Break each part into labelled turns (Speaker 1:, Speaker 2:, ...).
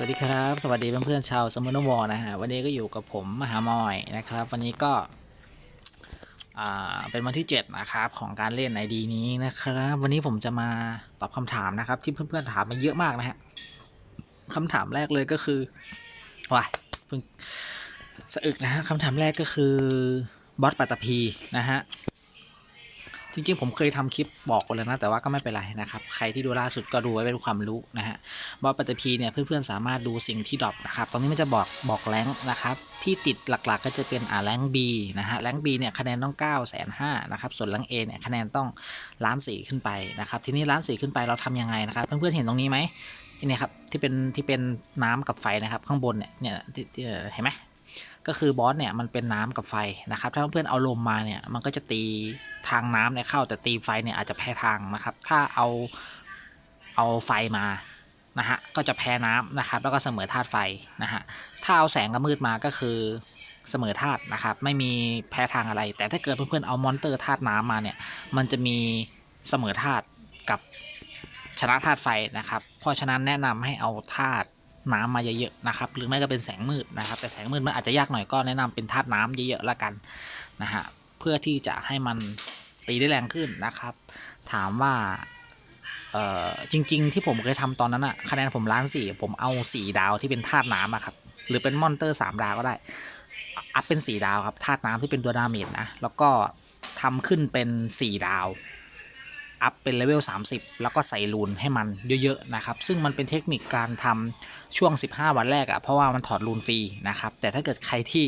Speaker 1: สวัสดีครับ สวัสดีเพื่อนๆชาวสมุนวอนะฮะวันนี้ก็อยู่กับผมมหามอยนะครับ วันนี้ก็เป็นวันที่ 7 นะครับของการเล่นไอดีนี้นะครับ วันนี้ผมจะมาตอบคำถามนะครับ ที่เพื่อนๆถามมาเยอะมากนะฮะคำถามแรกเลยก็คือว้ายเพิ่งสะอึกนะฮะคำถามแรกก็คือบอสปัตตภีนะฮะ จริงๆ ผมเคยทำคลิปบอกไปแล้วนะ แต่ว่าก็ไม่เป็นไรนะครับ ใครที่ดูล่าสุดก็ดูไว้เป็นความรู้นะฮะบอสปัตตภีเนี่ยเพื่อนๆ สามารถดูสิ่งที่ดรอปนะครับ ตรงนี้มันจะบอกบอกแรงนะครับ ที่ติดหลักๆ ก็จะเป็นอ่าแรงค์ B นะฮะแรงค์ B เนี่ยคะแนนต้อง9 5 0 0 0นนะครับ ส่วนแรงค์ A เนี่ยคะแนนต้องล้านสี่ขึ้นไปนะครับ ทีนี้ล้านสี่ขึ้นไปเราทำยังไงนะครับ เพื่อนๆ เห็นตรงนี้ไหมนี่ครับที่เป็นที่เป็นน้ำกับไฟนะครับ ข้างบนเนี่ยเนี่ยเห็นไหม ก็คือบอสเนี่ยมันเป็นน้ำกับไฟนะครับ ถ้าเพื่อนเอาลมมาเนี่ยมันก็จะตีทางน้ำเนี่ยเข้าแต่ตีไฟเนี่ยอาจจะแพ้ทางนะครับ ถ้าเอาเอาไฟมานะฮะก็จะแพ้น้ำนะครับ แล้วก็เสมอธาตุไฟนะฮะถ้าเอาแสงกับมืดมาก็คือเสมอธาตุนะครับ ไม่มีแพ้ทางอะไร แต่ถ้าเกิดเพื่อนๆเอามอนเตอร์ธาตุน้ำมาเนี่ยมันจะมีเสมอธาตุกับชนะธาตุไฟนะครับ เพราะฉะนั้นแนะนำให้เอาธาตุ น้ำมาเยอะๆนะครับหรือไม่ก็เป็นแสงมืดนะครับ แต่แสงมืดมันอาจจะยากหน่อยก็แนะนำเป็นธาตุน้ำเยอะๆละกันนะฮะเพื่อที่จะให้มันตีได้แรงขึ้นนะครับ ถามว่าเอ่อจริง ๆ ที่ผมเคยทำตอนนั้นอะคะแนนผมล้านสี่ผมเอาสี่ดาวที่เป็นธาตุน้ำอะครับหรือเป็นมอนเตอร์สามดาวก็ได้อัพเป็นสี่ดาวครับธาตุน้ำที่เป็นตัวดาเมจนะแล้วก็ทำขึ้นเป็นสี่ดาว อัพเป็นเลเวล 30 แล้วก็ใส่รูนให้มันเยอะๆนะครับ ซึ่งมันเป็นเทคนิคการทำช่วง 15 วันแรกอะ่ะเพราะว่ามันถอดรูนฟรีนะครับ แต่ถ้าเกิดใครที่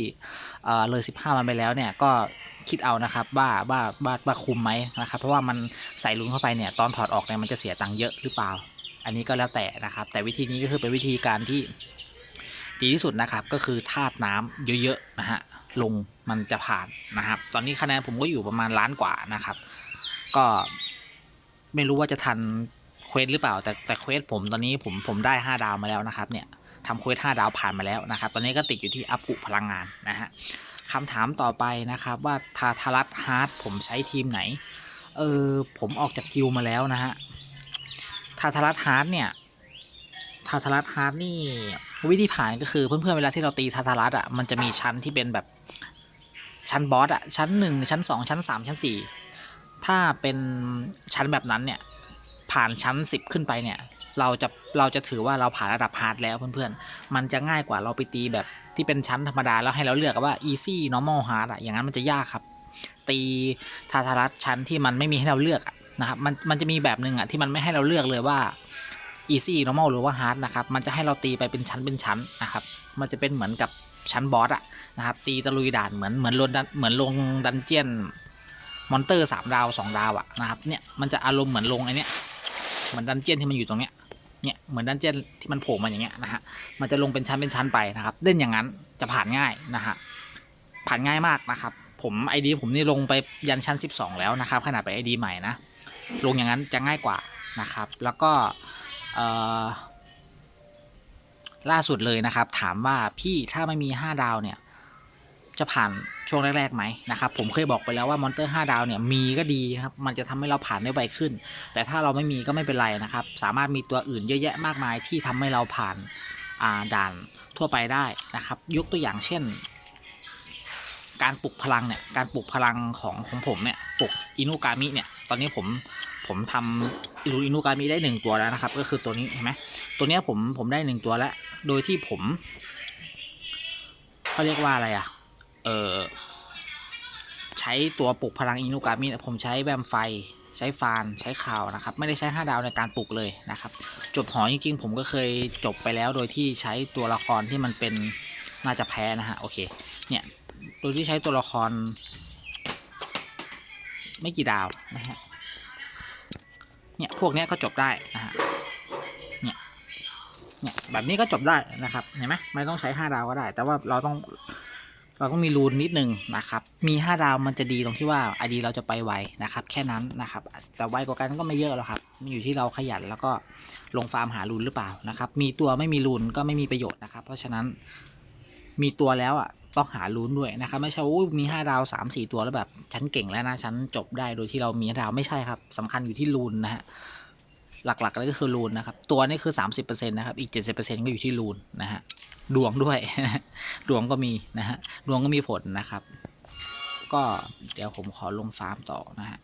Speaker 1: เออเลย 15 วันไปแล้วเนี่ยก็คิดเอานะครับว่าว่าว่าว่าคุมไหมนะครับ เพราะว่ามันใส่รูนเข้าไปเนี่ยตอนถอดออกเนี่ยมันจะเสียตังค์เยอะหรือเปล่า อันนี้ก็แล้วแต่นะครับ แต่วิธีนี้ก็คือเป็นวิธีการที่ดีที่สุดนะครับก็คือธาตุน้ำเยอะๆนะฮะลงมันจะผ่านนะครับ ตอนนี้คะแนนผมก็อยู่ประมาณล้านกว่านะครับ ก็ ไม่รู้ว่าจะทันเควสหรือเปล่า แต่แต่เควสผมตอนนี้ผมผมได้ 5 ดาวมาแล้วนะครับเนี่ยทำเควส5ดาวผ่านมาแล้วนะครับ ตอนนี้ก็ติดอยู่ที่อัพปุพลังงานนะฮะคำถามต่อไปนะครับว่าทาทารัตฮาร์ดผมใช้ทีมไหน เออผมออกจากกิลด์มาแล้วนะฮะทาทารัตฮาร์ดเนี่ยทาทารัตฮาร์ดนี่วิธีผ่านก็คือเพื่อนๆเวลาที่เราตีทาทารัตอะมันจะมีชั้นที่เป็นแบบชั้นบอสอะชั้นหนึ่งชั้นสองชั้นสามชั้นสี่ ถ้าเป็นชั้นแบบนั้นเนี่ย ผ่านชั้น 10 ขึ้นไปเนี่ย เราจะเราจะถือว่าเราผ่านระดับฮาร์ดแล้วเพื่อนๆ มันจะง่ายกว่าเราไปตีแบบที่เป็นชั้นธรรมดาแล้วให้เราเลือกว่า easy normal hard อะอย่างนั้นมันจะยากครับ ตีทาทารัสชั้นที่มันไม่มีให้เราเลือกนะครับมันมันจะมีแบบหนึ่งอะที่มันไม่ให้เราเลือกเลยว่า easy normal หรือว่า hard นะครับ มันจะให้เราตีไปเป็นชั้นเป็นชั้นนะครับ มันจะเป็นเหมือนกับชั้นบอสอะนะครับตีตะลุยด่านเหมือนเหมือนลงเหมือนลงดันเจียน มอนเตอร์สามดาวสองดาวอะนะครับเนี่ยมันจะอารมณ์เหมือนลงไอเนี้ยเหมือนดันเจียนที่มันอยู่ตรงเนี้ยเนี่ยเหมือนดันเจียนที่มันโผล่มาอย่างเงี้ยนะฮะมันจะลงเป็นชั้นเป็นชั้นไปนะครับเล่นอย่างนั้นจะผ่านง่ายนะฮะผ่านง่ายมากนะครับผมไอดีผมนี่ลงไปยันชั้น 12 แล้วนะครับขนาดไปไอดีใหม่นะลงอย่างนั้นจะง่ายกว่านะครับ แล้วก็ล่าสุดเลยนะครับ ถามว่าพี่ถ้าไม่มี 5 ดาวเนี่ย จะผ่านช่วงแรกๆไหมนะครับผมเคยบอกไปแล้วว่ามอนเตอร์5ดาวเนี่ยมีก็ดีครับมันจะทำให้เราผ่านได้ไวขึ้น แต่ถ้าเราไม่มีก็ไม่เป็นไรนะครับ สามารถมีตัวอื่นเยอะแยะมากมายที่ทำให้เราผ่านาด่านทั่วไปได้นะครับ ยกตัวอย่างเช่น การปลุกพลังเนี่ยการปลุกพลังของของผมเนี่ยปลุกอินุกามิเนี่ยตอนนี้ผมผมทำรูอินุกามิได้หนึ่งตัวแล้วนะครับก็คือตัวนี้เห็นไหมตัวนี้ผมผมได้หนึ่งตัวแล้ว โดยที่ผมเขาเรียกว่าอะไรอะ เออใช้ตัวปลุกพลังอินุกามิเนี่ยผมใช้แวมไฟใช้ฟานใช้ข่าวนะครับ ไม่ได้ใช้ 5 ดาวในการปลุกเลยนะครับ จบหอจริงๆผมก็เคยจบไปแล้วโดยที่ใช้ตัวละครที่มันเป็นน่าจะแพ้นะฮะโอเคเนี่ยโดยที่ใช้ตัวละคร ไม่กี่ดาวนะฮะเนี่ยพวกเนี้ยก็จบได้นะฮะเนี่ยเนี่ยแบบนี้ก็จบได้นะครับเห็นไหมไม่ต้องใช้ 5 ดาวก็ได้ แต่ว่าเราต้อง เราต้องมีรูนนิดนึงนะครับ มี 5 ดาวมันจะดีตรงที่ว่าไอดีเราจะไปไวนะครับ แค่นั้นนะครับ แต่ไวกว่ากันก็ไม่เยอะหรอกครับ มันอยู่ที่เราขยันแล้วก็ลงฟาร์มหารูนหรือเปล่านะครับ มีตัวไม่มีรูนก็ไม่มีประโยชน์นะครับ เพราะฉะนั้นมีตัวแล้วอะต้องหารูนด้วยนะครับ ไม่ใช่ว่ามี 5 ดาว 3 4 ตัวแล้วแบบฉันเก่งแล้วนะฉันจบได้โดยที่เรามีดาวไม่ใช่ครับสำคัญอยู่ที่รูนนะฮะหลักๆก็คือรูนนะครับ ตัวนี้คือ 30%นะครับ อีก 70%ก็อยู่ที่รูนนะฮะ ดวงด้วย ดวงก็มีนะฮะดวงก็มีผลนะครับ ก็เดี๋ยวผมขอลงฟาร์มต่อนะฮะ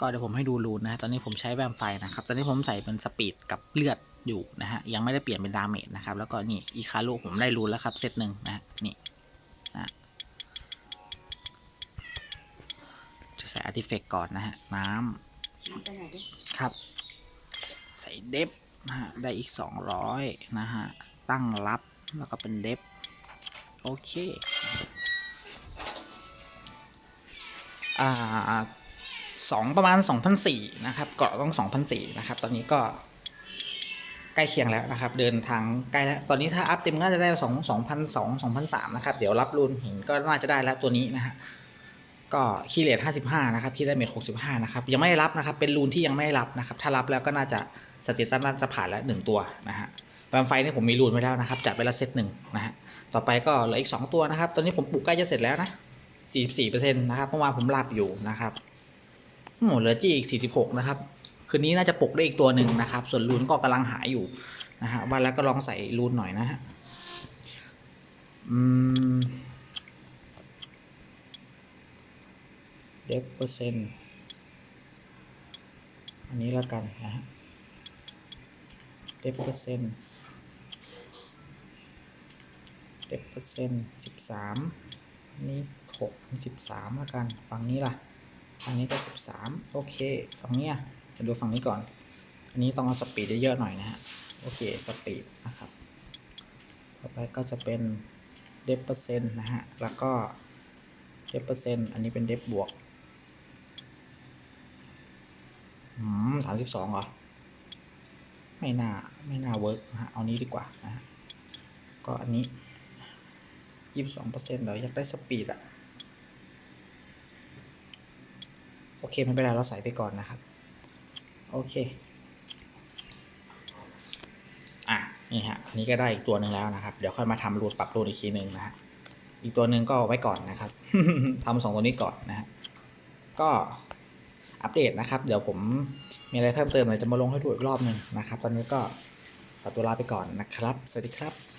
Speaker 1: ก็เดี๋ยวผมให้ดูรูนนะฮะตอนนี้ผมใช้แวมไฟนะครับ ตอนนี้ผมใส่เป็นสปีดกับเลือดอยู่นะฮะ ยังไม่ได้เปลี่ยนเป็นดาเมจนะครับ แล้วก็นี่อีคารุผมได้รูนแล้วครับเซตหนึ่งนะนี่นะจะใส่อาร์ติเฟกก่อนนะฮะ น้
Speaker 2: เอา ไปไหนดิ
Speaker 1: ครับ ใส่เดฟนะฮะได้อีก200นะฮะ ตั้งรับแล้วก็เป็นเดฟโอเค อ่าสองประมาณ 2,004นะครับเกาะต้อง 2,004นะครับ ตอนนี้ก็ใกล้เคียงแล้วนะครับ เดินทางใกล้แล้ว ตอนนี้ถ้าอัพเต็มก็น่าจะได้สองสองพันสองสองพันสามนะครับ เดี๋ยวรับรูนหินก็น่าจะได้แล้วตัวนี้นะฮะ ก็คีเลท55 นะครับคีย์ได้เมท65 นะครับ ยังไม่ได้รับนะครับ เป็นรูนที่ยังไม่ได้รับนะครับ ถ้ารับแล้วก็น่าจะสติตันน่าจะผ่านแล้วหนึ่งตัวนะฮะแวมไฟนี่ผมมีรูนไว้แล้วนะครับจัดไปละเซตหนึ่งนะฮะ ต่อไปก็เหลืออีก 2 ตัวนะครับ ตอนนี้ผมปลูกใกล้จะเสร็จแล้วนะ 44%นะครับเมื่อวานผมหลับอยู่นะครับโอ้โหเหลือจี้อีก 46 นะครับ คืนนี้น่าจะปลุกได้อีกตัวหนึ่งนะครับ ส่วนรูนก็กำลังหาอยู่นะฮะวันแล้วก็ลองใส่รูนหน่อยนะฮะ อืม เดฟเปอร์เซ็นต์อันนี้ล้วกันนะฮะเดฟเปอร์เซ็นต์เดฟเปอร์เซ็นต์สิบสามนนี้หกสิบสามล้วกัน ฝั่งนี้ล่ะฝั่งนี้ก็สิบสามโอเค ฝั่งเนี้ยจะดูฝั่งนี้ก่อน อันนี้ต้องเอาสปีดเยอะๆหน่อยนะฮะ โอเค สปีดนะครับ ต่อไปก็จะเป็นเดฟเปอร์เซ็นต์นะฮะ แล้วก็เดฟเปอร์เซ็นต์อันนี้เป็นเดฟบวก อืมสามสิบสองเหรอ ไม่น่า ไม่น่าเวิร์กนะฮะ เอานี้ดีกว่านะฮะก็อันนี้ยี่สิบสองเปอร์เซ็นต์เดี๋ยอยากได้สปีดอะโอเคไม่เป็นไรเราใส่ไปก่อนนะครับ โอเค อะ นี่ฮะอันนี้ก็ได้อีกตัวหนึ่งแล้วนะครับ เดี๋ยวค่อยมาทำรูดปรับรูดอีกทีหนึ่งนะฮะ อีกตัวหนึ่งก็ไว้ก่อนนะครับทำสองตัวนี้ก่อนนะฮะ ก็ อัปเดตนะครับ เดี๋ยวผมมีอะไรเพิ่มเติมเดี๋ยวจะมาลงให้ดูอีกรอบหนึ่งนะครับ ตอนนี้ก็ขอตัวลาไปก่อนนะครับ สวัสดีครับ